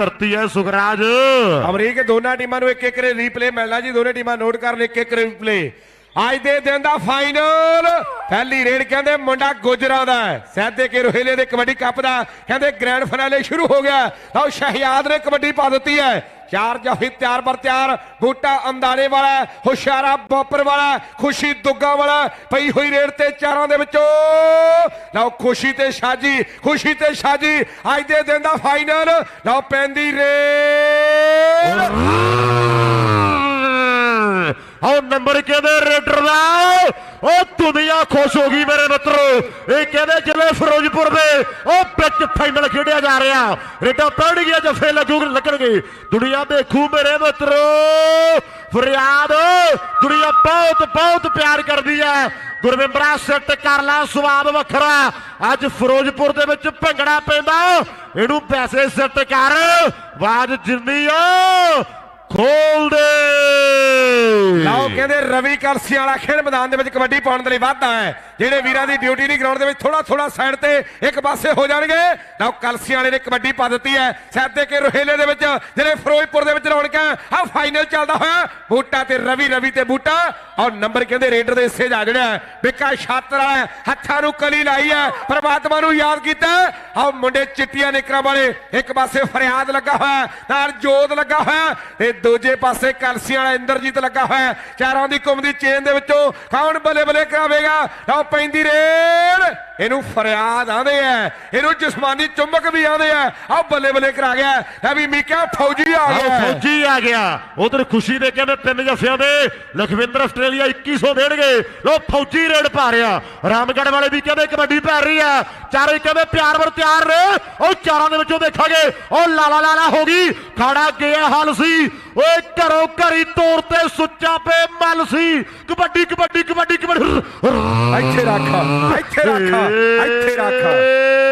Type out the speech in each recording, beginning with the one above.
ਧਰਤੀ ਹੈ ਸੁਖਰਾਜ। ਅਮਰੀਕ, ਦੋਨਾਂ ਟੀਮਾਂ ਨੂੰ ਇੱਕ ਇੱਕ ਰੀਪਲੇ ਮਿਲਣਾ ਜੀ, ਦੋਨੇ ਟੀਮਾਂ ਨੋਟ ਕਰਨ ਇੱਕ ਇੱਕ ਰੀਪਲੇ ਅੱਜ ਦੇ ਦਿਨ ਦਾ ਫਾਈਨਲ ਪਹਿਲੀ ਰੇਡ ਕਹਿੰਦੇ ਮੁੰਡਾ ਗੁਜਰਾਂ ਦਾ ਹੈ। ਸਹਿਦੇ ਕੇ ਰੋਹੇਲੇ ਦੇ ਕਬੱਡੀ ਕੱਪ ਦਾ ਕਹਿੰਦੇ ਗ੍ਰੈਂਡ ਫਾਈਨਲ ਸ਼ੁਰੂ ਹੋ ਗਿਆ। ਲਓ ਸ਼ਹਿਆਦ ਨੇ ਕਬੱਡੀ ਪਾ ਦਿੱਤੀ ਹੈ। ਚਾਰ ਜਾਫੀ ਤਿਆਰ ਬਰ ਤਿਆਰ, ਬੂਟਾ ਅੰਦਾਰੇ ਵਾਲਾ, ਹੁਸ਼ਿਆਰਾ ਬੋਪਰ ਵਾਲਾ, ਖੁਸ਼ੀ ਦੁੱਗਾ ਵਾਲਾ, ਪਈ ਹੋਈ ਰੇਡ ਤੇ ਚਾਰਾਂ ਦੇ ਵਿੱਚੋਂ। ਲਓ ਖੁਸ਼ੀ ਤੇ ਸ਼ਾਜੀ, ਖੁਸ਼ੀ ਤੇ ਸ਼ਾਜੀ, ਅੱਜ ਦੇ ਦਿਨ ਦਾ ਫਾਈਨਲ ਲਓ ਪੈਂਦੀ ਰੇਡ। ਆਹ ਨੰਬਰ ਕਿਹਦੇ? ਰੇਡਰ ਦਾ? ਦੁਨੀਆ ਖੁਸ਼ ਹੋ ਗਈ ਮੇਰੇ ਮਿੱਤਰੋ। ਇਹ ਕਹਿੰਦੇ ਜ਼ਿਲ੍ਹੇ ਫਿਰੋਜ਼ਪੁਰ ਦੇ ਉਹ ਵਿੱਚ ਫਾਈਨਲ ਖੇਡਿਆ ਜਾ ਰਿਹਾ। ਰੇਡਾ ਪੜ ਗਿਆ ਜਫੇ ਲੱਗੂ ਲੱਗਣਗੇ। ਦੁਨੀਆ ਦੇਖੂ ਮੇਰੇ ਮਿੱਤਰੋ। ਫਰਿਆਦ। ਦੁਨੀਆ ਬਹੁਤ ਬਹੁਤ ਪਿਆਰ ਕਰਦੀ ਹੈ। ਗੁਰਵਿੰਦਰਾ ਸੈੱਟ ਕਰ ਲਾ ਸਵਾਦ ਵੱਖਰਾ। ਅੱਜ ਫਿਰੋਜ਼ਪੁਰ ਦੇ ਵਿੱਚ ਭੰਗੜਾ ਪੈਂਦਾ। ਇਹਨੂੰ ਪੈਸੇ ਸੈੱਟ ਕਰ। ਆਵਾਜ਼ ਜਿੰਨੀ ਆ। ਖੋਲ ਦੇ ਲਓ ਕਹਿੰਦੇ ਰਵੀ ਕਲਸੀ ਵਾਲਾ ਖੇਡ ਮੈਦਾਨ ਦੇ ਵਿੱਚ ਕਬੱਡੀ ਪਾਉਣ ਦੇ ਲਈ ਵਾਧਾ ਹੈ। ਜਿਹੜੇ ਵੀਰਾਂ ਦੀ ਡਿਊਟੀ ਨਹੀਂ ਗਰਾਊਂਡ ਦੇ ਵਿੱਚ ਥੋੜਾ ਥੋੜਾ ਸਾਈਡ ਤੇ ਇੱਕ ਪਾਸੇ ਹੋ ਜਾਣਗੇ। ਲਓ ਕਲਸੀ ਵਾਲੇ ਨੇ ਕਬੱਡੀ ਪਾ ਦਿੱਤੀ ਹੈ। ਸੈਦੇ ਕੇ ਰੋਹੇਲੇ ਦੇ ਵਿੱਚ, ਜਿਹੜੇ ਫਿਰੋਜ਼ਪੁਰ ਦੇ ਵਿੱਚ ਰੌਣਕਾਂ ਆ ਫਾਈਨਲ ਚੱਲਦਾ ਹੋਇਆ। ਬੂਟਾ ਤੇ ਰਵੀ ਰਵੀ ਤੇ ਬੂਟਾ। ਔਰ ਨੰਬਰ ਕਹਿੰਦੇ ਰੇਡਰ ਦੇ ਹਿੱਸੇ ਜਾ ਜੜਿਆ ਬਿੱਕਾ ਛਾਤਰ ਹੈ। ਹੱਥਾਂ ਨੂੰ ਕਲੀ ਲਾਈ ਹੈ। ਪਰਮਾਤਮਾ ਨੂੰ ਯਾਦ ਕੀਤਾ ਆਹ ਮੁੰਡੇ ਚਿੱਟੀਆਂ ਨਿਕਰਾਂ ਵਾਲੇ ਇੱਕ ਪਾਸੇ ਫਰਿਆਦ ਲੱਗਾ ਹੋਇਆ ਨਾਲ ਜੋਤ ਲੱਗਾ ਹੋਇਆ ਤੇ ਦੂਜੇ ਪਾਸੇ ਕਲਸੀ ਵਾਲਾ ਇੰਦਰਜੀਤ ਲੱਗਾ ਹੋਇਆ ਚਾਰਾਂ ਦੀ ਘੁੰਮਦੀ ਚੇਨ ਦੇ ਵਿੱਚੋਂ ਕੌਣ ਬਲੇ ਬਲੇ ਕਰਾਵੇਗਾ? ਲਓ ਪੈਂਦੀ ਰੇਡ। ਇਹਨੂੰ ਫਰਿਆਦ ਆਂਦੇ ਆ ਇਹਨੂੰ ਜਿਸਮਾਨੀ ਚੁੰਬਕ ਵੀ ਆਂਦੇ ਆ ਆਹ ਬੱਲੇ ਬੱਲੇ ਕਰਾ ਗਿਆ ਲੈ ਵੀ ਮੀਕਾ ਫੌਜੀ ਆ ਗਿਆ। ਫੌਜੀ ਆ ਗਿਆ। ਉਧਰ ਖੁਸ਼ੀ ਦੇ ਕਹਿੰਦੇ ਤਿੰਨ ਜਫਿਆਂ ਦੇ ਲਖਵਿੰਦਰ ਆਸਟ੍ਰੇਲੀਆ 2100 ਦੇਣਗੇ। ਲੋ ਫੌਜੀ ਰੇਡ ਪਾ ਰਿਹਾ। ਰਾਮਗੜ੍ਹ ਵਾਲੇ ਵੀ ਕਹਿੰਦੇ ਕਬੱਡੀ ਪੈ ਰਹੀ ਆ। ਚਾਰੇ ਕਹਿੰਦੇ ਪਿਆਰ ਵਰ ਤਿਆਰ ਨੇ। ਉਹ ਚਾਰਾਂ ਦੇ ਵਿੱਚੋਂ ਦੇਖਾਂਗੇ। ਉਹ ਲਾਲਾ ਲਾਲਾ ਹੋ ਗਈ। ਖਾੜਾ ਗਿਆ ਹਲ ਸੀ। ਓਏ ਘਰੋਂ ਘਰੀ ਤੋੜ ਤੇ ਸੁੱਚਾ ਪੇ ਮਲ ਸੀ। ਕਬੱਡੀ ਕਬੱਡੀ ਕਬੱਡੀ ਕਬੱਡੀ। ਇੱਥੇ ਰੱਖ ਇੱਥੇ ਰੱਖ। ਇੱਥੇ ਰੱਖ।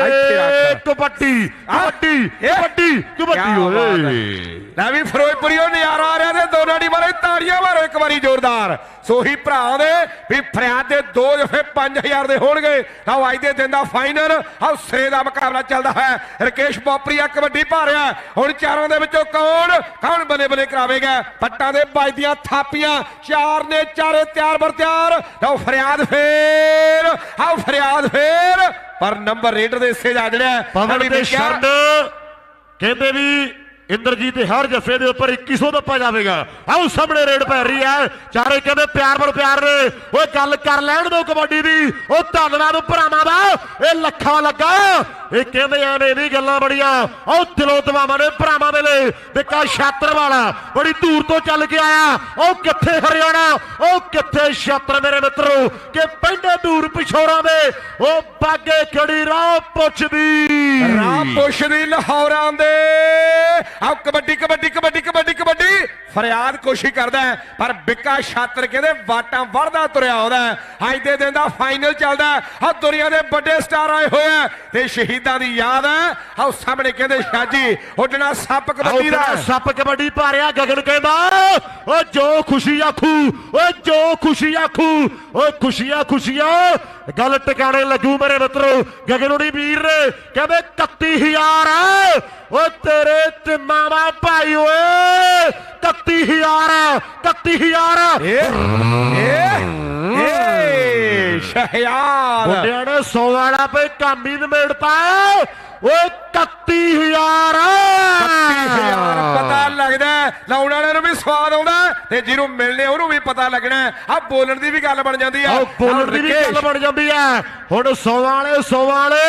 ਇੱਥੇ ਰੱਖ। ਕਬੱਡੀ ਕਬੱਡੀ ਕਬੱਡੀ ਕਬੱਡੀ ਓਏ। ਲੈ ਵੀ ਫਿਰੋਜ਼ਪੁਰੀਓ ਨਜ਼ਾਰਾ ਆ ਰਿਹਾ ਤੇ ਦੋਨਾਂ ਦੀ ਮਾਰੇ ਤਾੜੀਆਂ ਮਾਰੋ ਇੱਕ ਵਾਰੀ ਜ਼ੋਰਦਾਰ। ਸੋਹੀ ਭਰਾ ਦੇ ਵੀ ਫਰਿਆਦ ਦੇ ਦੋ ਜਫੇ 5000 ਦੇ ਹੋਣਗੇ। ਲਓ ਅੱਜ ਦੇ ਦਿਨ ਦਾ ਫਾਈਨਲ ਆਹ ਸਿਰੇ ਦਾ ਮੁਕਾਬਲਾ ਚੱਲਦਾ ਹੈ। ਰਕੇਸ਼ ਬੋਪਰੀਆ ਕਬੱਡੀ ਪਾ ਰਿਹਾ ਹੁਣ ਚਾਰਾਂ ਦੇ ਵਿੱਚੋਂ ਕੌਣ ਕੌਣ ਬਲੇ ਬਲੇ ਕਰਾਵੇਗਾ? ਪੱਟਾਂ ਦੇ ਵੱਜਦੀਆਂ ਥਾਪੀਆਂ ਚਾਰ ਨੇ ਚਾਰੇ ਤਿਆਰ ਬਰ ਤਿਆਰ। ਲਓ ਫਰਿਆਦ ਫੇਰ ਆਹ ਫਰਿਆਦ ਫੇਰ। ਪਰ ਨੰਬਰ ਰੇਡਰ ਦੇ ਹਿੱਸੇ ਜਾ ਜੜਿਆ ਪਵਨ ਤੇ ਸ਼ਰਨ ਕਹਿੰਦੇ ਵੀ ਇੰਦਰਜੀਤ ਦੇ ਹਰ ਜਫੇ ਦੇ ਉੱਪਰ 2100 ਦਾ ਪਾ ਜਾਵੇਗਾ। ਆਓ ਸਾਹਮਣੇ ਰੇਡ ਪੈ ਰਹੀ ਹੈ। ਚਾਰੇ ਕਹਿੰਦੇ ਪਿਆਰ ਬਰ ਪਿਆਰ ਨੇ। ਓਏ ਗੱਲ ਕਰ ਲੈਣ ਦੋ ਕਬੱਡੀ ਦੀ। ਉਹ ਧੰਨਵਾਦ ਭਰਾਵਾਂ ਦਾ। ਇਹ ਲੱਖਾਂ ਲੱਗਾ। ਇਹ ਕਹਿੰਦੇ ਐਵੇਂ ਨਹੀਂ ਗੱਲਾਂ ਬੜੀਆਂ ਉਹ ਦਿਲੋਂ ਦਵਾਵਾਂ ਨੇ ਭਰਾਵਾਂ ਦੇ ਲਈ। ਵਿੱਕਾ ਛਾਤਰ ਵਾਲਾ, ਬੜੀ ਦੂਰ ਤੋਂ ਚੱਲ ਕੇ ਆਇਆ। ਉਹ ਕਿੱਥੇ ਹਰਿਆਣਾ? ਉਹ ਕਿੱਥੇ ਛਾਤਰ ਮੇਰੇ ਮਿੱਤਰੋ? ਕਿ ਪੈਂਦੇ ਦੂਰ ਪਿਛੋਰਾਂ ਦੇ। ਉਹ ਬਾਗੇ ਖੜੀ ਰਾਹ ਪੁੱਛਦੀ। ਰਾਮ ਪੁੱਛਦੀ ਲਾਹੌਰਾਂ ਦੇ। ਆਹ ਕਬੱਡੀ ਕਬੱਡੀ ਕਬੱਡੀ ਕਬੱਡੀ ਕਬੱਡੀ। ਫਰਿਆਦ ਕੋਸ਼ਿਸ਼ ਕਰਦਾ ਪਰ ਬਿੱਕਾ ਛਾਤਰ ਕਹਿੰਦੇ ਵਾਟਾਂ ਵੜਦਾ ਤੁਰਿਆ ਆਉਂਦਾ। ਅੱਜ ਦੇ ਦਿਨ ਦਾ ਫਾਈਨਲ ਚੱਲਦਾ ਆ ਦੁਨੀਆ ਦੇ ਵੱਡੇ ਸਟਾਰ ਆਏ ਹੋਏ ਆ ਤੇ ਸ਼ਹੀਦਾਂ ਦੀ ਯਾਦ ਹੈ। ਆਹ ਸਾਹਮਣੇ ਕਹਿੰਦੇ ਸ਼ਾਜੀ ਉੱਡਣਾ ਸੱਪ ਕਬੱਡੀ ਦਾ ਸੱਪ ਕਬੱਡੀ ਰਿਹਾ ਗਗਨ ਕਹਿੰਦਾ ਓ ਜੋ ਖੁਸ਼ੀ ਆਖੂ ਓ ਜੋ ਖੁਸ਼ੀ ਆਖੂ ਓ ਖੁਸ਼ੀਆਂ ਖੁਸ਼ੀਆਂ ਗੱਲ ਟਿਕਾਣੇ ਲੱਗੂ ਮੇਰੇ ਮਿੱਤਰੋ ਗਗਨ ਉਡੀ ਵੀਰ ਨੇ ਕਹਿੰਦੇ 31000 ਓ ਤੇਰੇ ਤਿੰਮਾਵਾ ਭਾਈ ਓਏ 31000 31000 ਇਹ ਇਹ ਇਹ ਸ਼ਹਿਆਦ ਮੁੰਡਿਆਂ ਨੇ 100 ਵਾਲਾ ਪੇ ਕੰਮ ਹੀ ਨਿਮੇੜਤਾ ਓਏ 31000 ਯਾਰ ਪਤਾ ਲੱਗਦਾ ਲਾਉਣ ਵਾਲਿਆਂ ਨੂੰ ਵੀ ਸਵਾਦ ਆਉਂਦਾ ਤੇ ਜਿਹਨੂੰ ਮਿਲਨੇ ਉਹਨੂੰ ਵੀ ਪਤਾ ਲੱਗਣਾ ਆ ਬੋਲਣ ਦੀ ਵੀ ਗੱਲ ਬਣ ਜਾਂਦੀ ਆ ਬੋਲਣ ਦੀ ਵੀ ਗੱਲ ਬਣ ਜਾਂਦੀ ਹੈ। ਹੁਣ 100 ਵਾਲੇ 100 ਵਾਲੇ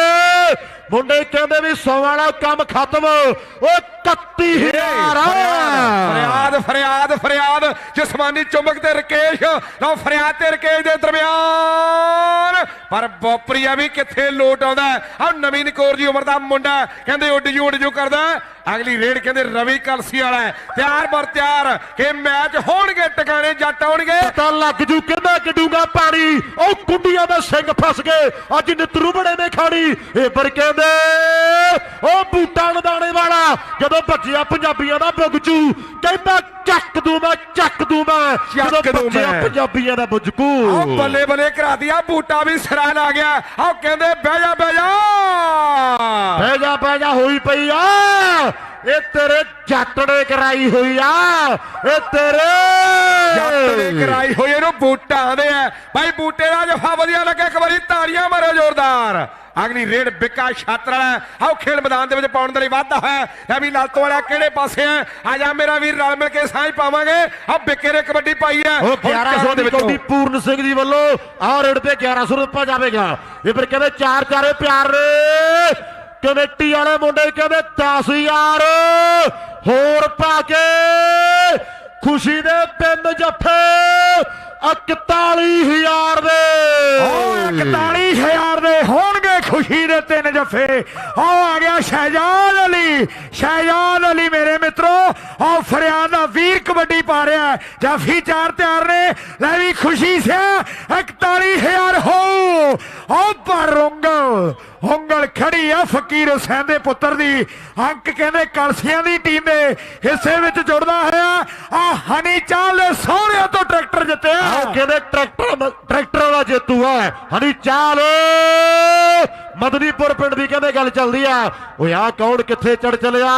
ਮੁੰਡੇ ਕਹਿੰਦੇ ਵੀ 100 ਵਾਲਾ ਕੰਮ ਖਤਮ। ਓ 31000 ਫਰਿਆਦ ਫਰਿਆਦ ਫਰਿਆਦ ਜਿਸਮਾਨੀ ਚੁੰਬਕ ਤੇ ਰਕੇਸ਼, ਲਓ ਫਰਿਆਦ ਤੇ ਰਕੇਸ਼ ਦੇ ਦਰਮਿਆਨ। ਪਰ ਬੋਪਰੀਆ ਵੀ ਕਿੱਥੇ ਲੋਟ ਆਉਂਦਾ ਆ ਨਵੀਨ ਕੌਰ ਜੀ ਉਮਰ ਦਾ ਮੁੰਡਾ ਕਹਿੰਦੇ ਉੱਡ ਜੂ ਉੱਡ ਜੂ ਕਰਦਾ ਅਗਲੀ ਰੇਡ ਕਹਿੰਦੇ ਰਵੀ ਕਲਸੀ ਵਾਲਾ ਹੈ। ਤਿਆਰ ਬਰ ਤਿਆਰ। ਕਿ ਮੈਚ ਹੋਣਗੇ ਟਿਕਾਣੇ ਜੱਟ ਆਉਣਗੇ। ਪਤਾ ਲੱਗ ਜੂ ਕਿੰਨਾ ਕੱਢੂਗਾ ਪਾਣੀ। ਉਹ ਕੁੰਡੀਆਂ ਦੇ ਸਿੰਘ ਫਸ ਗਏ। ਅੱਜ ਨਿਤਰੂ ਬੜੇ ਨੇ ਖਾਣੀ। ਇਹ ਪਰ ਕਹਿੰਦੇ ਉਹ ਬੂਟਾ ਲਦਾਣੇ ਵਾਲਾ। ਜਦੋਂ ਭੱਜਿਆ ਪੰਜਾਬੀਆਂ ਦਾ ਬੁਗਚੂ ਕਹਿੰਦਾ ਚੱਕ ਦੂੰ ਮੈਂ ਚੱਕ ਦੂੰ ਮੈਂ। ਜਦੋਂ ਭੱਜਿਆ। ਪੰਜਾਬੀਆਂ ਦਾ ਬੁਝਕੂ ਆ ਬੱਲੇ ਬੱਲੇ ਕਰਾ ਦਿਆ ਬੂਟਾ ਵੀ ਸਿਰਾਂ ਲਾ ਗਿਆ। ਆ ਕਹਿੰਦੇ ਬਹਿ ਜਾ ਬਹਿ ਜਾ। ਬਹਿ ਜਾ ਬਹਿ ਜਾ ਹੋਈ ਪਈ ਆ। ਇਹ ਤੇਰੇ ਜੱਟ ਨੇ ਕਰਾਈ ਹੋਈ ਆ। ਇਹ ਤੇਰੇ ਜੱਟ ਨੇ ਕਰਾਈ ਹੋਈ ਇਹਨੂੰ ਬੂਟਾ ਆਂਦੇ ਆ। ਭਾਈ ਬੂਟੇ ਦਾ ਜਫਾ ਵਧੀਆ ਲੱਗਾ ਇੱਕ ਵਾਰੀ ਤਾੜੀਆਂ ਮਾਰੋ ਜ਼ੋਰਦਾਰ। ਅਗਲੀ ਰੇਡ ਬਿੱਕਾ ਛਾਤਰ ਵਾਲਾ ਆਓ ਖੇਡ ਮੈਦਾਨ ਦੇ ਵਿੱਚ ਪਾਉਣ ਦੇ ਲਈ ਵਾਧਾ ਹੈ। ਲੈ ਵੀ ਲਾਲਤੋ ਵਾਲਾ ਕਿਹੜੇ ਪਾਸੇ ਹੈ? ਆ ਜਾ ਮੇਰਾ ਵੀਰ ਰਲ ਮਿਲ ਕੇ ਸਾਂਝ ਪਾਵਾਂਗੇ। ਆ ਬਿੱਕੇ ਨੇ ਕਬੱਡੀ ਪਾਈ ਹੈ। ਉਹ 1100 ਦੀ ਕੌਡੀ ਪੂਰਨ ਸਿੰਘ ਜੀ ਵੱਲੋਂ ਆਹ ਰੇਡ ਤੇ 1100 ਰੁਪਏ ਜਾਵੇਗਾ। ਇਹ ਫਿਰ ਕਹਿੰਦੇ ਚਾਰ ਚਾਰੇ ਪਿਆਰ। ਕਮੇਟੀ ਵਾਲੇ ਮੁੰਡੇ ਕਹਿੰਦੇ 10000 ਹੋਰ ਪਾ ਕੇ। ਖੁਸ਼ੀ ਦੇ ਤਿੰਨ ਜੱਫੇ 41000 ਦੇ। ਉਹ 41000 ਦੇ ਹੋਣਗੇ। ਖੁਸ਼ੀ ਦੇ ਤਿੰਨ ਜਫੇ। ਆ ਆ ਗਿਆ ਸ਼ਹਿਜਾਦ ਅਲੀ। ਸ਼ਹਿਜਾਦ ਅਲੀ ਮੇਰੇ ਮਿੱਤਰੋ ਆ ਫਰਿਆਦ ਦਾ ਵੀਰ ਕਬੱਡੀ ਪਾ ਰਿਹਾ ਜਾਫੀ ਚਾਰ ਤਿਆਰ ਨੇ। ਲੈ ਵੀ ਖੁਸ਼ੀ ਸਿਆ 41000 ਹੋ। ਆ ਪਰ ਉਂਗਲ ਉਂਗਲ ਖੜੀ ਆ ਫਕੀਰ ਹੁਸੈਨ ਦੇ ਪੁੱਤਰ ਦੀ। ਅੰਕ ਕਹਿੰਦੇ ਕਲਸੀਆਂ ਦੀ ਟੀਮ ਦੇ ਹਿੱਸੇ ਵਿੱਚ ਜੁੜਦਾ ਹੋਇਆ। ਆ ਹਨੀ ਚਾਲ ਦੇ ਸੋਹਰਿਆਂ ਤੋਂ ਟਰੈਕਟਰ ਜਿੱਤਿਆ। ਕਹਿੰਦੇ ਟਰੈਕਟਰ ਟਰੈਕਟਰ ਦਾ ਜੇਤੂ ਹੈ? ਹਨੀ ਚਾਲ! ਮਦਨੀਪੁਰ ਪਿੰਡ ਦੀ ਕਹਿੰਦੇ ਗੱਲ ਚੱਲਦੀ ਆ। ਓਏ ਆ ਕੌਣ ਕਿੱਥੇ ਚੜ ਚਲਿਆ?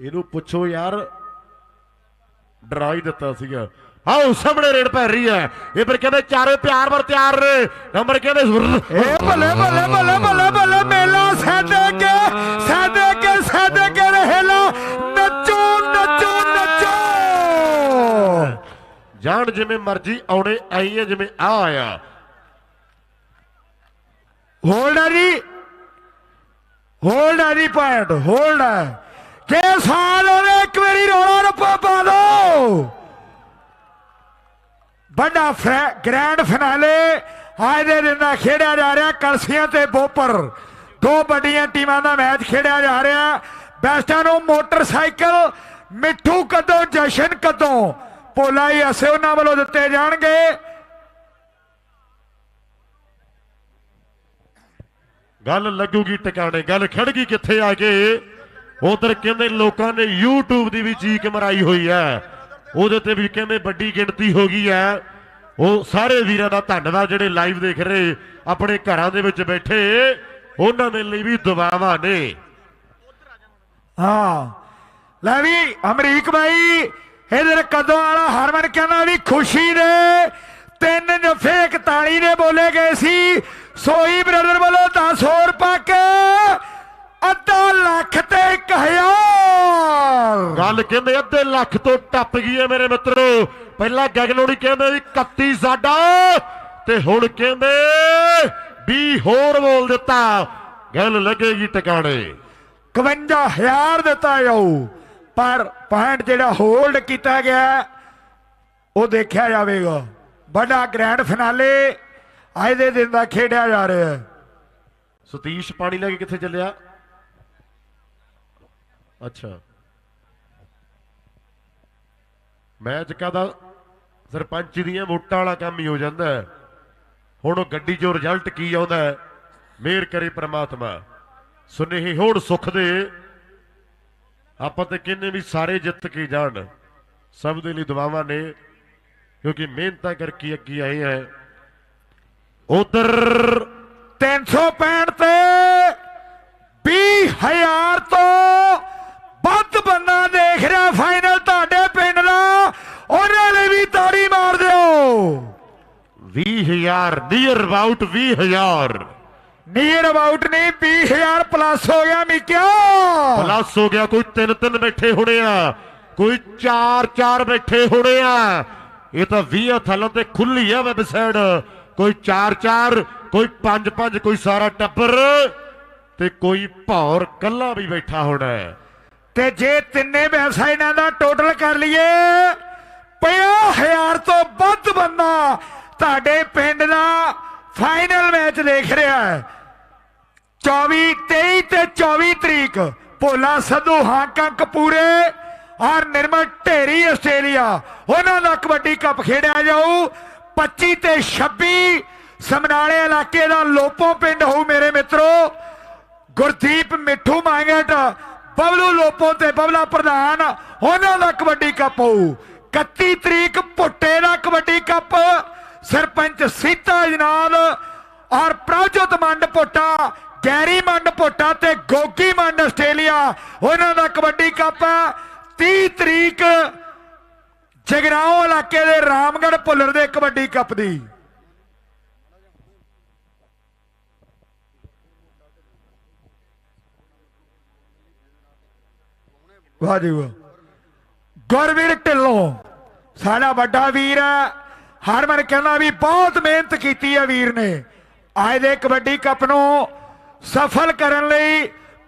ਇਹਨੂੰ ਪੁੱਛੋ ਯਾਰ। ਡਰਾ ਹੀ ਦਿੱਤਾ ਸੀਗਾ। ਆਓ ਸਾਹਮਣੇ ਰੇਡ ਪੈ ਰਹੀ ਹੈ। ਇਹ ਫਿਰ ਕਹਿੰਦੇ ਚਾਰੇ ਪਿਆਰ ਵਰ ਤਿਆਰ। ਨੇ ਨੰਬਰ ਕਹਿੰਦੇ ਏ ਬੱਲੇ ਬੱਲੇ ਬੱਲੇ ਬੱਲੇ ਬੱਲੇ ਮੇਲਾ ਸਾਦੇ ਕੇ ਸਾਦੇ ਕੇ ਸਾਦੇ ਕੇ ਰਹਿਲਾ। ਨੱਚੋ ਨੱਚੋ ਨੱਚੋ। ਜਾਣ ਜਿਵੇਂ ਮਰਜ਼ੀ ਆਉਣੇ ਆਈ ਹੈ ਜਿਵੇਂ ਆ ਆਇਆ। ਹੋਲਡ ਹੈ ਜੀ। ਹੋਲਡ ਹੈ ਜੀ ਪੁਆਇੰਟ ਹੋਲਡ ਹੈ ਕੇ ਸਾਲ ਹੋਵੇ ਇੱਕ ਵਾਰੀ ਰੋਲਾ ਰੱਪਾ ਪਾ ਦੋ। ਵੱਡਾ ਗ੍ਰੈਂਡ ਫਿਨਾਲੇ ਅੱਜ ਦੇ ਦਿਨ ਦਾ ਖੇਡਿਆ ਜਾ ਰਿਹਾ ਕਲਸੀਆਂ ਤੇ ਬੋਪਰ। ਦੋ ਵੱਡੀਆਂ ਟੀਮਾਂ ਦਾ ਮੈਚ ਖੇਡਿਆ ਜਾ ਰਿਹਾ। ਬੈਸਟਾਂ ਨੂੰ ਮੋਟਰਸਾਈਕਲ, ਮਿੱਠੂ ਕਦੋਂ, ਜਸ਼ਨ ਕਦੋਂ। ਪੋਲਾ ਹੀ ਅਸੇ ਉਹਨਾਂ ਵੱਲੋਂ ਦਿੱਤੇ ਜਾਣਗੇ। ਗੱਲ ਲੱਗੂਗੀ ਟਿਕਾਣੇ, ਗੱਲ ਖੜ ਗਈ ਕਿੱਥੇ ਆ ਕੇ ਉਧਰ ਕਹਿੰਦੇ ਲੋਕਾਂ ਨੇ YouTube ਦੀ ਵੀ ਚੀਕ ਮਰਾਈ ਹੋਈ ਹੈ। ਉਹਦੇ ਤੇ ਵੀ ਕਹਿੰਦੇ ਵੱਡੀ ਗਿਣਤੀ ਹੋ ਗਈ ਹੈ। ਉਹ ਸਾਰੇ ਵੀਰਾਂ ਦਾ ਧੰਨਵਾਦ, ਜਿਹੜੇ ਲਾਈਵ ਦੇਖ ਰਹੇ, ਆਪਣੇ ਘਰਾਂ ਦੇ ਵਿੱਚ ਬੈਠੇ, ਉਹਨਾਂ ਦੇ ਲਈ ਵੀ ਦੁਆਵਾਂ ਨੇ। ਹਾਂ। ਲੈ ਵੀ, ਅਮਰੀਕ ਬਾਈ, ਇਹਦੇ ਕਦੋਂ ਵਾਲਾ ਹਰਮਨ ਕਹਿੰਦਾ ਵੀ ਖੁਸ਼ੀ ਦੇ ਤਿੰਨ ਨਫ਼ੇ 41 ਦੇ ਬੋਲੇ ਗਏ ਸੀ। ਸੋਈ ਬ੍ਰਦਰ ਵੱਲੋਂ 10 ਹੋਰ ਪਾ ਕੇ ਅੱਧਾ ਲੱਖ ਤੇ 1000 ਗੱਲ ਕਹਿੰਦੇ ਅੱਧੇ ਲੱਖ ਤੋਂ ਟੱਪ ਗਈ ਹੈ ਮੇਰੇ ਮਿੱਤਰੋ? ਪਹਿਲਾਂ ਗਗਨੋੜੀ ਕਹਿੰਦੇ ਵੀ 31 ਸਾਡਾ ਤੇ ਹੁਣ ਕਹਿੰਦੇ 20 ਹੋਰ ਬੋਲ ਦਿੱਤਾ। ਗੱਲ ਲੱਗੇਗੀ ਟਿਕਾਣੇ। 51000 ਦਿੱਤਾ ਜਾਊ ਪਰ ਪੁਆਇੰਟ ਜਿਹੜਾ ਹੋਲਡ ਕੀਤਾ ਗਿਆ ਉਹ ਦੇਖਿਆ ਜਾਵੇਗਾ। ਵੱਡਾ ਗ੍ਰੈਂਡ ਫਿਨਾਲੇ ਅੱਜ ਦੇ ਦਿਨ ਦਾ ਖੇਡਿਆ ਜਾ ਰਿਹਾ ਹੈ। ਸਤੀਸ਼ ਪਾਣੀ ਲੈ ਕੇ ਕਿੱਥੇ ਚੱਲਿਆ? ਅੱਛਾ। ਮੈਚ ਕਾਦਾ ਸਰਪੰਚ ਦੀਆਂ ਵੋਟਾਂ ਵਾਲਾ ਕੰਮ ਹੀ ਹੋ ਜਾਂਦਾ ਹੈ। ਹੁਣ ਉਹ ਗੱਡੀ 'ਚੋਂ ਰਿਜ਼ਲਟ ਕੀ ਆਉਂਦਾ ਹੈ? ਮਿਹਰ ਕਰੇ ਪ੍ਰਮਾਤਮਾ। ਸੁਨੇਹੇ ਹੋਣ ਸੁਖ ਦੇ। ਆਪਾਂ ਤੇ ਕਹਿੰਨੇ ਵੀ ਸਾਰੇ ਜਿੱਤ ਕੇ ਜਾਣ। ਸਭ ਦੇ ਲਈ ਦੁਆਵਾਂ ਨੇ, ਕਿਉਂਕਿ ਮਿਹਨਤਾਂ ਕਰਕੇ ਅੱਗੇ ਆਏ ਹੈ। ਉਧਰ 365 ਤੇ 20000 ਤੋਂ ਵੱਧ ਬੰਦਾ ਦੇਖ ਰਿਹਾ ਫਾਈਨਲ ਤੁਹਾਡੇ ਪਿੰਡ ਦਾ। ਉਹਨਾਂ ਲਈ ਵੀ ਤਾੜੀ ਮਾਰ ਦਿਓ। 20000 ਨੀਅਰ ਅਬਾਊਟ 20000 ਨੀਅਰ ਅਬਾਊਟ ਨਹੀਂ 20000 ਪਲੱਸ ਹੋ ਗਿਆ ਮਿਕਿਆ। ਪਲੱਸ ਹੋ ਗਿਆ, ਕੋਈ ਤਿੰਨ ਤਿੰਨ ਬੈਠੇ ਹੋਣੇ ਆ। ਕੋਈ ਚਾਰ ਚਾਰ ਬੈਠੇ ਹੋਣੇ ਆ। ਇਹ ਤਾਂ 20 ਥੱਲੋਂ ਤੇ ਖੁੱਲੀ ਆ ਵੈਬਸਾਈਟ ਕੋਈ ਚਾਰ ਚਾਰ, ਕੋਈ ਪੰਜ ਪੰਜ, ਕੋਈ ਸਾਰਾ ਟੱਬਰ ਤੇ ਕੋਈ ਭੌਰ ਕੱਲਾ ਵੀ ਬੈਠਾ ਹੋਣਾ ਤੇ ਜੇ ਤਿੰਨੇ ਵੈਬਸਾਈਟਾਂ ਦਾ ਟੋਟਲ ਕਰ ਲਈਏ 50000 ਤੋਂ ਵੱਧ ਬੰਦਾ ਤੁਹਾਡੇ ਪਿੰਡ ਦਾ ਫਾਈਨਲ ਮੈਚ ਦੇਖ ਰਿਹਾ ਹੈ। 24 23 ਤੇ 24 ਤਰੀਕ, ਭੋਲਾ ਸੱਧੂ, ਹਾਂਕਾ, ਕਪੂਰੇ ਔਰ ਨਿਰਮਲ ਢੇਰੀ ਆਸਟ੍ਰੇਲੀਆ, ਉਹਨਾਂ ਦਾ ਕਬੱਡੀ ਕੱਪ ਖੇਡਿਆ ਜਾਊ। 25 ਤੇ 26 ਸਮਨਾਲੇ ਇਲਾਕੇ ਦਾ ਲੋਪੋ ਪਿੰਡ ਹੋਊ ਮੇਰੇ ਮਿੱਤਰੋ। ਗੁਰਦੀਪ ਮਿੱਠੂ ਮਾਂਗਟ, ਬਬਲੂ ਲੋਪੋ ਤੇ ਬਬਲਾ ਪ੍ਰਧਾਨ, ਉਹਨਾਂ ਦਾ ਕਬੱਡੀ ਕੱਪ ਹੋਊ। 31 ਤਰੀਕ ਭੁੱਟੇ ਦਾ ਕਬੱਡੀ ਕੱਪ। ਸਰਪੰਚ ਸੀਤਾ ਜਨਾਬ ਔਰ ਪ੍ਰਭਜੋਤ ਮੰਡ ਭੁੱਟਾ ਗੈਰੀ ਮੰਡ ਭੁੱਟਾ ਤੇ ਗੋਗੀ ਮੰਡ ਆਸਟ੍ਰੇਲੀਆ, ਉਹਨਾਂ ਦਾ ਕਬੱਡੀ ਕੱਪ। ਹੈ 30 ਤਰੀਕ ਜਗਰਾਉਂ ਇਲਾਕੇ ਦੇ ਰਾਮਗੜ ਭੁੱਲਰ ਦੇ ਕਬੱਡੀ ਕੱਪ ਦੀ। ਵਾਹ ਜੀ ਵਾਹ ਗੁਰਵੀਰ ਢਿੱਲੋਂ, ਸਾਡਾ ਵੱਡਾ ਵੀਰ ਹੈ। ਹਰਮਨ ਕਹਿੰਦਾ ਵੀ ਬਹੁਤ ਮਿਹਨਤ ਕੀਤੀ ਹੈ ਵੀਰ ਨੇ। ਆਏ ਦੇ ਕਬੱਡੀ ਕੱਪ ਨੂੰ ਸਫਲ ਕਰਨ ਲਈ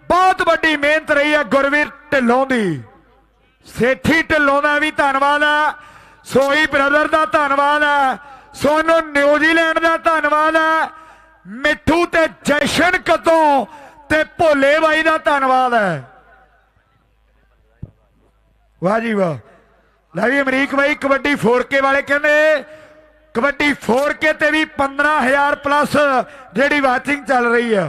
ਬਹੁਤ ਵੱਡੀ ਮਿਹਨਤ ਰਹੀ ਹੈ ਗੁਰਵੀਰ ਢਿੱਲੋਂ ਦੀ। ਸੇਠੀ ਢਿੱਲੋਂ ਦਾ ਵੀ ਧੰਨਵਾਦ ਹੈ ਸੋਈ ਬ੍ਰਦਰ ਦਾ ਧੰਨਵਾਦ ਹੈ ਸੋਨੂੰ ਨਿਊਜ਼ੀਲੈਂਡ ਦਾ ਧੰਨਵਾਦ ਹੈ ਮਿੱਠੂ ਤੇ ਜਸ਼ਨ ਕਦੋਂ ਤੇ ਭੋਲੇ ਬਾਈ ਦਾ ਧੰਨਵਾਦ ਹੈ ਵਾਹ ਜੀ ਵਾਹ। ਲੈ ਵੀ ਅਮਰੀਕ ਬਾਈ, ਕਬੱਡੀ 4K ਵਾਲੇ ਕਹਿੰਦੇ, ਕਬੱਡੀ 4K ਤੇ ਵੀ 15000 ਪਲੱਸ ਜਿਹੜੀ ਵਾਚਿੰਗ ਚੱਲ ਰਹੀ ਹੈ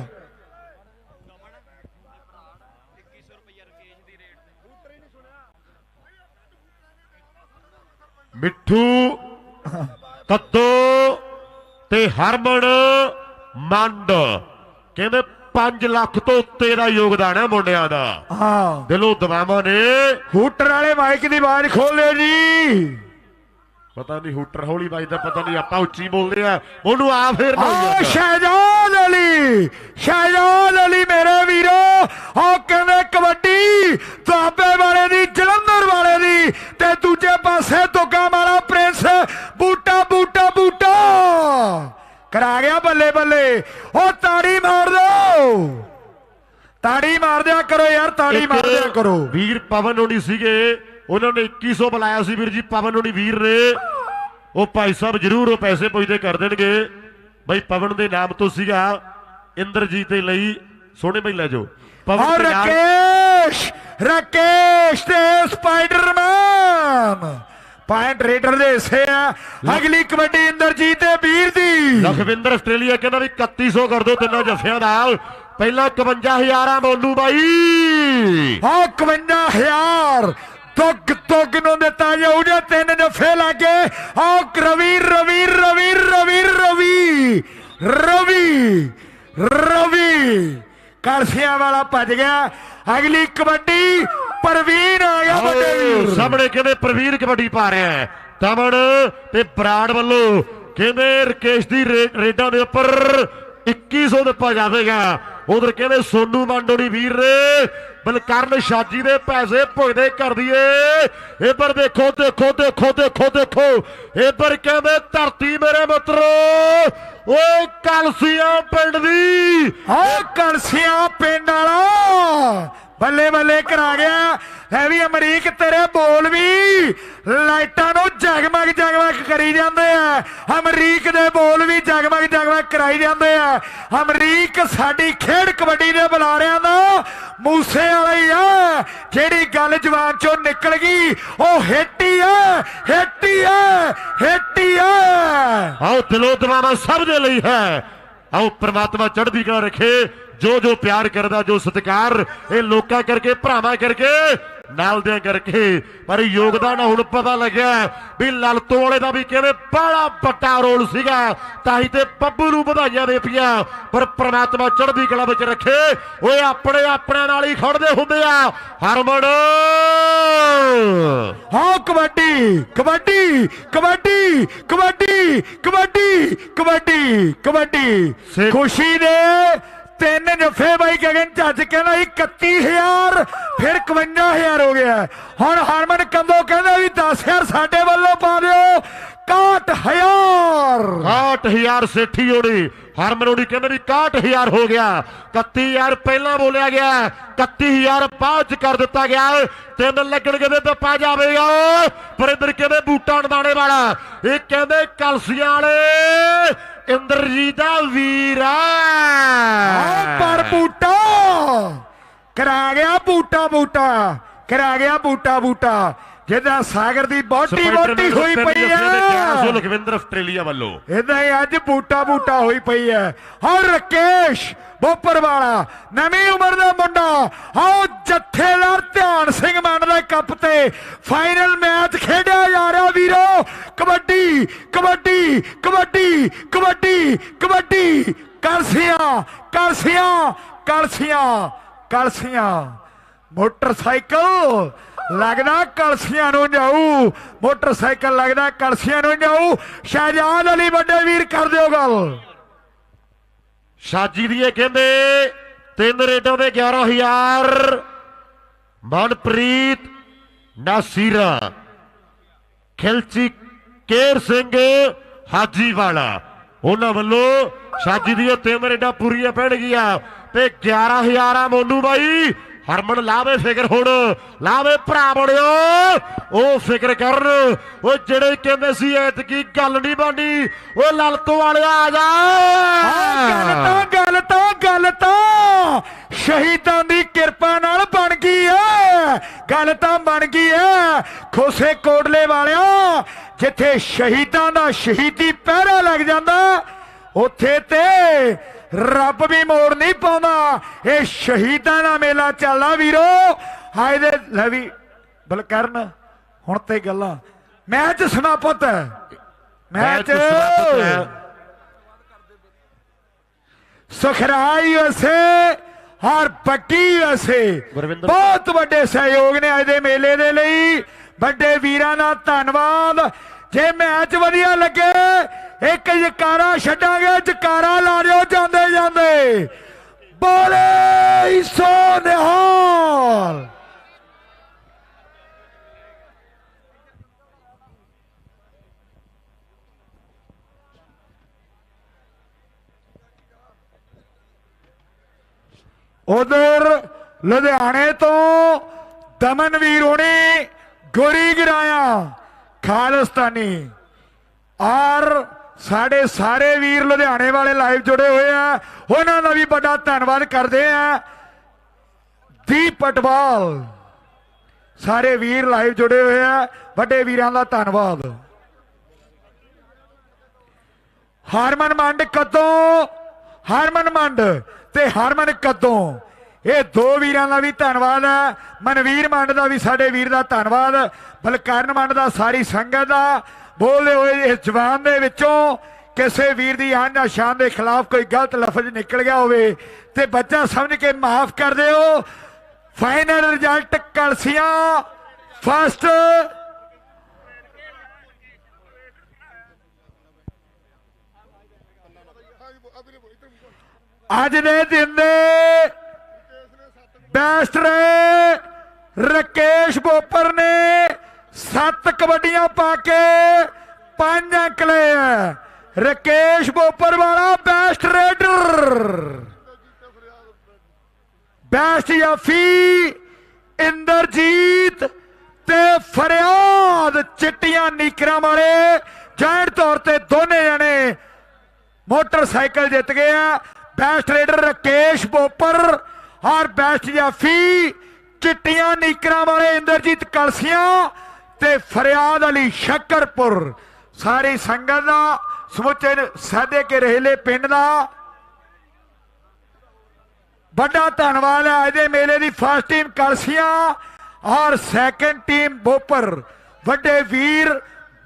ਮਿੱਠੂ ਕੱਦੋ ਤੇ ਹਰਮਨ ਮੰਡ। ਕਹਿੰਦੇ 5 ਲੱਖ ਤੋਂ ਉੱਤੇ ਦਾ ਯੋਗਦਾਨ ਹੈ ਮੁੰਡਿਆਂ ਦਾ। ਹਾਂ। ਦਿਲੋਂ ਦਵਾਵਾਂ ਨੇ। ਹੂਟਰ ਵਾਲੇ ਮਾਈਕ ਦੀ ਆਵਾਜ਼ ਖੋਲ ਜੀ। ਪਤਾ ਨਹੀਂ ਹੂਟਰ ਹੌਲੀ ਵੱਜਦਾ ਪਤਾ ਨਹੀਂ ਆਪਾਂ ਉੱਚੀ ਬੋਲਦੇ ਆ। ਉਹਨੂੰ ਆ ਫੇਰ ਨਾ। ਸ਼ਹਿਜਾਦ ਅਲੀ ਸ਼ਹਿਜਾਦ ਅਲੀ ਮੇਰੇ ਵੀਰੋ ਉਹ ਕਹਿੰਦੇ ਕਬੱਡੀ ਦੁਆਬੇ ਵਾਲੇ ਦੀ ਜਲੰਧਰ ਵਾਲੇ ਦੀ ਤੇ ਦੂਜੇ ਪਾਸੇ ਦੁੱਗਾ ਵਾਲਾ ਪ੍ਰਿੰਸ ਬੂਟਾ ਬੂਟਾ ਬੂਟਾ। ਕਰਾ ਗਿਆ ਬੱਲੇ ਬੱਲੇ। ਉਹ ਤਾੜੀ ਮਾਰ ਦੋ। ਤਾੜੀ ਮਾਰ ਦਿਆ ਕਰੋ ਯਾਰ ਤਾੜੀ ਮਾਰ ਦਿਆ ਕਰੋ। ਵੀਰ ਪਵਨ ਹੋਣੀ ਸੀਗੇ। ਉਹਨਾਂ ਨੇ 2100 ਬੁਲਾਇਆ ਸੀ ਵੀਰ ਜੀ ਪਵਨ ਹੋਣੀ ਵੀਰ ਨੇ। ਉਹ ਭਾਈ ਸਾਹਿਬ ਜਰੂਰ ਉਹ ਪੈਸੇ ਪੁੱਜਦੇ ਕਰ ਦੇਣਗੇ। ਬਈ ਪਵਨ ਦੇ ਨਾਮ ਤੋਂ ਸੀਗਾ ਇੰਦਰਜੀਤ ਦੇ ਲਈ ਸੋਹਣੇ ਬਈ ਲੈ ਜਾਓ। ਪਵਨ ਔਰ ਦੇ ਨਾਲ ਰਕੇਸ਼ ਰਕੇਸ਼ ਤੇ ਸਪਾਈਡਰਮੈਨ। ਪੁਆਇੰਟ ਰੇਡਰ ਦੇ ਹਿੱਸੇ ਆ। ਅਗਲੀ ਕਬੱਡੀ ਇੰਦਰਜੀਤ ਤੇ ਵੀਰ ਦੀ। ਲਖਵਿੰਦਰ ਆਸਟ੍ਰੇਲੀਆ ਕਹਿੰਦਾ ਵੀ 3100 ਕਰ ਦਿਓ ਤਿੰਨਾਂ ਜੱਫਿਆਂ ਦਾ। ਪਹਿਲਾਂ 51000 ਆ ਮੋਲੂ ਬਾਈ। ਆ 51000 ਦੁੱਗ ਦੁੱਗ ਨੂੰ ਦਿੱਤਾ ਜਾਊ ਜੇ ਤਿੰਨ ਜਫੇ ਲੱਗੇ ਆ ਰਵੀ ਰਵੀ ਰਵੀ ਰਵੀ ਰਵੀ। ਰਵੀ ਰਵੀ। ਕਰਸੀਆਂ ਵਾਲਾ ਭੱਜ ਗਿਆ। ਅਗਲੀ ਕਬੱਡੀ ਪ੍ਰਵੀਨ ਆ ਗਿਆ ਵੱਡੇ ਵੀਰ ਸਾਹਮਣੇ ਕਹਿੰਦੇ ਪ੍ਰਵੀਰ ਕਬੱਡੀ ਪਾ ਰਿਹਾ ਹੈ? ਤਮਨ ਤੇ ਬਰਾੜ ਵੱਲੋਂ ਕਹਿੰਦੇ ਰਕੇਸ਼ ਦੀ ਰੇਡਾਂ ਦੇ ਉੱਪਰ 2100 ਦਿੱਤਾ ਜਾਵੇਗਾ? ਉਧਰ ਕਹਿੰਦੇ ਸੋਨੂ ਮੰਡੋੜੀ ਵੀਰ ਬਲਕਰਨ ਸ਼ਾਜੀ ਦੇ ਪੈਸੇ ਭੁਗਦੇ ਕਰ ਦਈਏ ਇੱਧਰ ਦੇਖੋ ਦੇਖੋ ਦੇਖੋ ਦੇਖੋ ਦੇਖੋ। ਇੱਧਰ ਕਹਿੰਦੇ ਧਰਤੀ ਮੇਰੇ ਮਿੱਤਰੋ ਓਏ ਕਲਸੀਆਂ ਪਿੰਡ ਦੀ ਆ ਕਲਸੀਆਂ ਪਿੰਡ ਵਾਲਾ। ਬੱਲੇ ਬੱਲੇ ਕਰਾ ਗਿਆ। ਹੈ ਵੀ ਅਮਰੀਕ, ਤੇਰੇ ਬੋਲ ਵੀ ਲਾਈਟਾਂ ਨੂੰ ਜਗਮਗ ਜਗਮਗ ਕਰੀ ਜਾਂਦੇ ਆ। ਅਮਰੀਕ ਦੇ ਬੋਲ ਵੀ ਜਗਮਗ ਜਗਮਗ ਕਰਾਈ ਜਾਂਦੇ ਆ। ਅਮਰੀਕ ਸਾਡੀ ਖੇਡ ਕਬੱਡੀ ਦੇ ਬੁਲਾਰਿਆਂ ਦਾ ਮੂਸੇ ਵਾਲਾ ਆ। ਜਿਹੜੀ ਗੱਲ ਜਵਾਨ ਚੋਂ ਨਿਕਲ ਗਈ, ਉਹ ਹਿੱਟੀ ਆ ਹਿੱਟੀ ਆ ਹਿੱਟੀ ਆ। ਆਓ ਦਿਲੋਂ ਦਵਾਵਾ ਸਭ ਦੇ ਲਈ ਹੈ। ਆਓ ਪ੍ਰਮਾਤਮਾ ਚੜ੍ਹਦੀ ਕਲਾ ਰੱਖੇ। ਜੋ ਜੋ ਪਿਆਰ ਕਰਦਾ, ਜੋ ਸਤਿਕਾਰ, ਇਹ ਲੋਕਾਂ ਕਰਕੇ, ਭਰਾਵਾਂ ਕਰਕੇ ਨਾਲ ਦਿਆਂ ਕਰਕੇ ਪਰ ਯੋਗਦਾਨ ਹੁਣ ਪਤਾ ਲੱਗਿਆ ਵੀ ਲਲਤੋਂ ਵਾਲੇ ਦਾ ਵੀ ਕਹਿੰਦੇ ਬੜਾ ਵੱਡਾ ਰੋਲ ਸੀਗਾ। ਤਾਂ ਹੀ ਤੇ ਬੱਬੂ ਨੂੰ ਵਧਾਈਆਂ ਦੇ ਪੀਆਂ ਪਰ ਪ੍ਰਮਾਤਮਾ ਚੜ੍ਹਦੀ ਕਲਾ ਵਿੱਚ ਰੱਖੇ ਓਏ ਆਪਣੇ ਆਪਣਿਆਂ ਨਾਲ ਹੀ ਖੜਦੇ ਹੁੰਦੇ ਆ। ਹਰਮਨ! ਹਾਂ ਕਬੱਡੀ ਕਬੱਡੀ ਕਬੱਡੀ ਕਬੱਡੀ ਕਬੱਡੀ ਕਬੱਡੀ ਕਬੱਡੀ। ਖੁਸ਼ੀ ਦੇ ਤਿੰਨ ਜਫੇ ਬਾਈ ਗਗਨ ਚੱਜ ਕਹਿੰਦਾ ਸੀ 31000 ਫਿਰ 51000 ਹੋ ਗਿਆ। ਹੁਣ ਹਰਮਨ ਕੰਦੋ ਕਹਿੰਦਾ ਵੀ 10000 ਸਾਡੇ ਵੱਲੋਂ ਪਾ ਦਿਓ। 61000 61000 ਸੇਠੀ ਓੜੀ ਹਰਮਨ ਓੜੀ ਕਹਿੰਦੇ ਵੀ 61000 ਹੋ ਗਿਆ। 31000 ਪਹਿਲਾਂ ਬੋਲਿਆ ਗਿਆ। 31000 ਬਾਅਦ ਚ ਕਰ ਦਿੱਤਾ ਗਿਆ। ਤਿੰਨ ਲੱਗਣਗੇ ਤੇ ਦੱਪਾ ਜਾਵੇਗਾ। ਪਰ ਇੱਧਰ ਕਹਿੰਦੇ ਬੂਟਾ ਅਣਦਾਣੇ ਵਾਲਾ। ਇਹ ਕਹਿੰਦੇ ਕਲਸੀਆਂ ਵਾਲੇ। ਇੰਦਰਜੀਤ ਦਾ ਵੀਰ ਆ। ਪਰ ਬੂਟਾ। ਕਰਾ ਗਿਆ ਬੂਟਾ ਬੂਟਾ। ਕਰਾ ਗਿਆ ਬੂਟਾ ਬੂਟਾ। ਜਿਹਦਾ ਸਾਗਰ ਦੀ ਬੋਟੀ ਬੋਟੀ ਹੋਈ ਪਈ ਆ। ਸੋ ਲਖਵਿੰਦਰ ਆਸਟ੍ਰੇਲੀਆ ਵੱਲੋਂ। ਇਦਾਂ ਹੀ ਅੱਜ ਬੂਟਾ ਬੂਟਾ ਹੋਈ ਪਈ ਹੈ ਔਰ ਰਕੇਸ਼ ਬੋਪਰ ਵਾਲਾ ਨਵੀਂ ਉਮਰ ਦਾ ਮੁੰਡਾ। ਆਓ ਜੱਥੇਦਾਰ ਧਿਆਨ ਸਿੰਘ ਮੰਨ ਦੇ ਕੱਪ ਤੇ ਫਾਈਨਲ ਮੈਚ ਖੇਡਿਆ ਜਾ ਰਿਹਾ ਵੀਰੋ। ਕਬੱਡੀ ਕਬੱਡੀ ਕਬੱਡੀ ਕਬੱਡੀ ਕਬੱਡੀ। ਕਲਸੀਆਂ ਕਲਸੀਆਂ ਕਲਸੀਆਂ ਕਲਸੀਆਂ। ਮੋਟਰਸਾਈਕਲ ਲੱਗਦਾ ਕਲਸੀਆਂ ਨੂੰ ਜਾਊ। ਮੋਟਰਸਾਈਕਲ ਲੱਗਦਾ ਕਲਸੀਆਂ ਨੂੰ ਜਾਊ। ਸ਼ਹਿਜਾਦ ਅਲੀ ਵੱਡੇ ਵੀਰ, ਕਰ ਦਿਓ ਗੱਲ। ਸ਼ਾਜੀ ਦੀ ਇਹ ਕਹਿੰਦੇ, ਤਿੰਨ ਰੇਟਾਂ ਦੇ 11000 ਮਨਪ੍ਰੀਤ, ਨਾਸੀਰਾ। ਖਿਲਚੀ ਕੇਰ ਸਿੰਘ ਹਾਜੀ ਵਾਲਾ ਉਹਨਾਂ ਵੱਲੋਂ ਸ਼ਾਜੀ ਦੀ ਇਹ ਤਿੰਨ ਰੇਟਾਂ ਪੂਰੀਆਂ ਪੈਣਗੀਆਂ ਤੇ 11000 ਆ ਮੋਨੂ ਬਾਈ, ਹਰਮਨ ਲਾਵੇ ਫਿਕਰ ਹੁਣ, ਲਾਵੇ ਭਰਾ ਬੜਿਓ ਉਹ ਫਿਕਰ ਕਰਨ, ਉਹ ਜਿਹੜੇ ਕਹਿੰਦੇ ਸੀ ਐਤਕੀ ਗੱਲ ਨਹੀਂ ਬਾਨੀ ਉਹ ਲਲਤੋਂ ਵਾਲਿਆ ਆ ਜਾ। ਗੱਲ ਤਾਂ ਗੱਲ ਤਾਂ ਗੱਲ ਤਾਂ, ਸ਼ਹੀਦਾਂ ਦੀ ਕਿਰਪਾ ਨਾਲ ਬਣ ਗਈ ਐ ਗੱਲ ਤਾਂ ਬਣ ਗਈ ਐ ਖੋਸੇ ਕੋਟਲੇ ਵਾਲਿਆਂ ਜਿੱਥੇ ਸ਼ਹੀਦਾਂ ਦਾ ਸ਼ਹੀਦੀ ਪਹਿਰਾ ਲੱਗ ਜਾਂਦਾ ਉੱਥੇ ਤੇ ਰੱਬ ਵੀ ਮੋੜ ਨਹੀਂ ਪਾਉਂਦਾ। ਇਹ ਸ਼ਹੀਦਾਂ ਦਾ ਮੇਲਾ ਚੱਲਦਾ ਵੀਰੋ। ਹਾਏ ਦੇ ਲੈ ਵੀ ਬਲਕਰਨ ਹੁਣ ਤੇ ਗੱਲਾਂ। ਮੈਚ ਸਮਾਪਤ ਹੈ। ਮੈਚ ਸਮਾਪਤ ਹੈ। ਸੁਖਰਾਈ ਉਸੇ ਹਰ ਉਸੇ ਗੁਰਵਿੰਦਰ- ਬਹੁਤ ਵੱਡੇ ਸਹਿਯੋਗ ਨੇ ਅੱਜ ਦੇ ਮੇਲੇ ਦੇ ਲਈ। ਵੱਡੇ ਵੀਰਾਂ ਦਾ ਧੰਨਵਾਦ। ਜੇ ਮੈਚ ਵਧੀਆ ਲੱਗੇ, ਇੱਕ ਜਕਾਰਾ ਛੱਡਾਂਗੇ, ਜਕਾਰਾ ਲਾ ਦਿਓ ਜਾਂਦੇ ਜਾਂਦੇ। ਬੋਲੇ ਸੋ ਨਿਹਾਲ। ਉਧਰ ਲੁਧਿਆਣੇ ਤੋਂ ਦਮਨਵੀਰ ਹੋਣੀ ਗੋਰੀ ਗਿਰਾਇਆ। ਖਾਲਿਸਤਾਨੀ। ਔਰ ਸਾਡੇ ਸਾਰੇ ਵੀਰ ਲੁਧਿਆਣੇ ਵਾਲੇ ਲਾਈਵ ਜੁੜੇ ਹੋਏ ਆ। ਉਹਨਾਂ ਦਾ ਵੀ ਵੱਡਾ ਧੰਨਵਾਦ ਕਰਦੇ ਆ। ਦੀਪ ਪਟਵਾਲ, ਸਾਰੇ ਵੀਰ ਲਾਈਵ ਜੁੜੇ ਹੋਏ ਆ। ਵੱਡੇ ਵੀਰਾਂ ਦਾ ਧੰਨਵਾਦ। ਹਰਮਨ ਮੰਡ ਕਦੋਂ? ਹਰਮਨ ਮੰਡ ਤੇ ਹਰਮਨ ਕਦੋਂ? ਇਹ ਦੋ ਵੀਰਾਂ ਦਾ ਵੀ ਧੰਨਵਾਦ ਹੈ। ਮਨਵੀਰ ਮੰਡ ਦਾ ਵੀ ਸਾਡੇ ਵੀਰ ਦਾ ਧੰਨਵਾਦ। ਬਲਕਰਨ ਮੰਡ ਦਾ ਸਾਰੀ ਸੰਗਤ ਦਾ। ਬੋਲਦੇ ਹੋਏ ਇਸ ਜਵਾਨ ਦੇ ਵਿੱਚੋਂ ਕਿਸੇ ਵੀਰ ਦੀ ਆਨ ਸ਼ਾਨ ਦੇ ਖਿਲਾਫ ਕੋਈ ਗਲਤ ਲਫ਼ਜ਼ ਨਿਕਲ ਗਿਆ ਹੋਵੇ, ਤੇ ਬੱਚਾ ਸਮਝ ਕੇ ਮਾਫ ਕਰ ਦਿਓ। ਫਾਈਨਲ ਰਿਜ਼ਲਟ ਕਲਸੀਆਂ ਫਸਟ ਅੱਜ ਦੇ ਦਿਨ ਦੇ ਬੈਸਟ ਰਹੇ ਰਕੇਸ਼ ਬੋਪਰ ਨੇ ਸੱਤ ਕਬੱਡੀਆਂ ਪਾ ਕੇ ਪੰਜ ਅੰਕ ਲਏ ਆ। ਰਕੇਸ਼ ਬੋਪਰ ਵਾਲਾ ਬੈਸਟ ਰੇਡਰ ਬੈਸਟ ਯਾਫੀ, ਇੰਦਰਜੀਤ ਤੇ ਫਰਿਆਦ ਚਿੱਟੀਆਂ ਨੀਕਰਾਂ ਵਾਲੇ ਜਾਇੰਟ ਤੌਰ ਤੇ ਦੋਨੇ ਜਣੇ ਮੋਟਰਸਾਈਕਲ ਜਿੱਤ ਗਏ ਆ। ਬੈਸਟ ਰੇਡਰ ਰਕੇਸ਼ ਬੋਪਰ ਔਰ ਬੈਸਟ ਜਾਫੀ ਚਿੱਟੀਆਂ, ਨੀਕਰਾਂ ਵਾਲੇ ਇੰਦਰਜੀਤ ਕਲਸੀਆਂ ਤੇ ਫਰਿਆਦ ਅਲੀ ਸ਼ੱਕਰਪੁਰ। ਸਾਰੀ ਸੰਗਤ ਦਾ ਸਮੁੱਚੇ ਸਾਦੇ ਕੇ ਰਹੇਲੇ ਪਿੰਡ ਦਾ ਵੱਡਾ ਧੰਨਵਾਦ ਹੈ। ਅੱਜ ਦੇ ਮੇਲੇ ਦੀ ਫਸਟ ਟੀਮ ਕਲਸੀਆਂ, ਔਰ ਸੈਕੰਡ ਟੀਮ ਬੋਪਰ। ਵੱਡੇ ਵੀਰ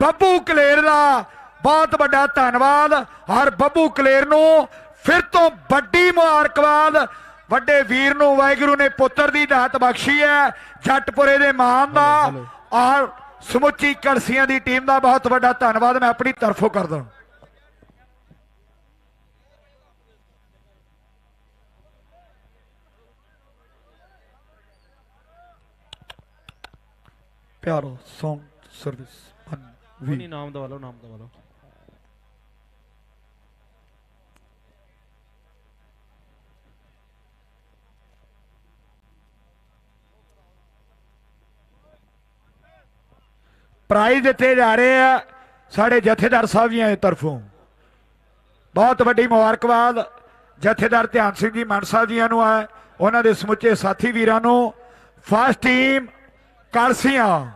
ਬੱਬੂ ਕਲੇਰ ਦਾ ਬਹੁਤ ਵੱਡਾ ਧੰਨਵਾਦ। ਔਰ ਬੱਬੂ ਕਲੇਰ ਨੂੰ ਫਿਰ ਤੋਂ ਵੱਡੀ ਮੁਬਾਰਕਬਾਦ ਵੱਡੇ ਵੀਰ ਨੂੰ ਵਾਹਿਗੁਰੂ ਨੇ ਪੁੱਤਰ ਦੀ ਦਾਤ ਬਖਸ਼ੀ ਹੈ ਜੱਟਪੁਰੇ ਦੇ ਮਾਨ ਦਾ। ਔਰ ਸਮੁੱਚੀ ਕਲਸੀਆਂ ਦੀ ਟੀਮ ਦਾ ਬਹੁਤ ਵੱਡਾ ਧੰਨਵਾਦ ਮੈਂ ਆਪਣੀ ਤਰਫੋਂ ਕਰਦਾ ਪਿਆਰੋ Song ਸਰਵਿਸ ਵੀ ਨਾਮ ਦਵਾ ਲਓ ਨਾਮ ਦਵਾ ਲਓ। ਪ੍ਰਾਈਜ਼ ਦਿੱਤੇ ਜਾ ਰਹੇ ਆ ਸਾਡੇ ਜਥੇਦਾਰ ਸਾਹਿਬ ਜੀਆਂ ਦੀ ਤਰਫੋਂ। ਬਹੁਤ ਵੱਡੀ ਮੁਬਾਰਕਬਾਦ। ਜਥੇਦਾਰ ਧਿਆਨ ਸਿੰਘ ਜੀ, ਮਾਨ ਸਾਹਿਬ ਜੀਆਂ ਨੂੰ ਹੈ ਉਹਨਾਂ ਦੇ ਸਮੁੱਚੇ ਸਾਥੀ ਵੀਰਾਂ ਨੂੰ। First team Kalsian.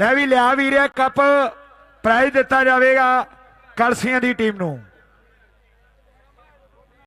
ਲੈ ਵੀ ਲਿਆ ਵੀਰਿਆ ਕੱਪ। ਪ੍ਰਾਈਜ਼ ਦਿੱਤਾ ਜਾਵੇਗਾ ਕਲਸੀਆਂ ਦੀ ਟੀਮ ਨੂੰ।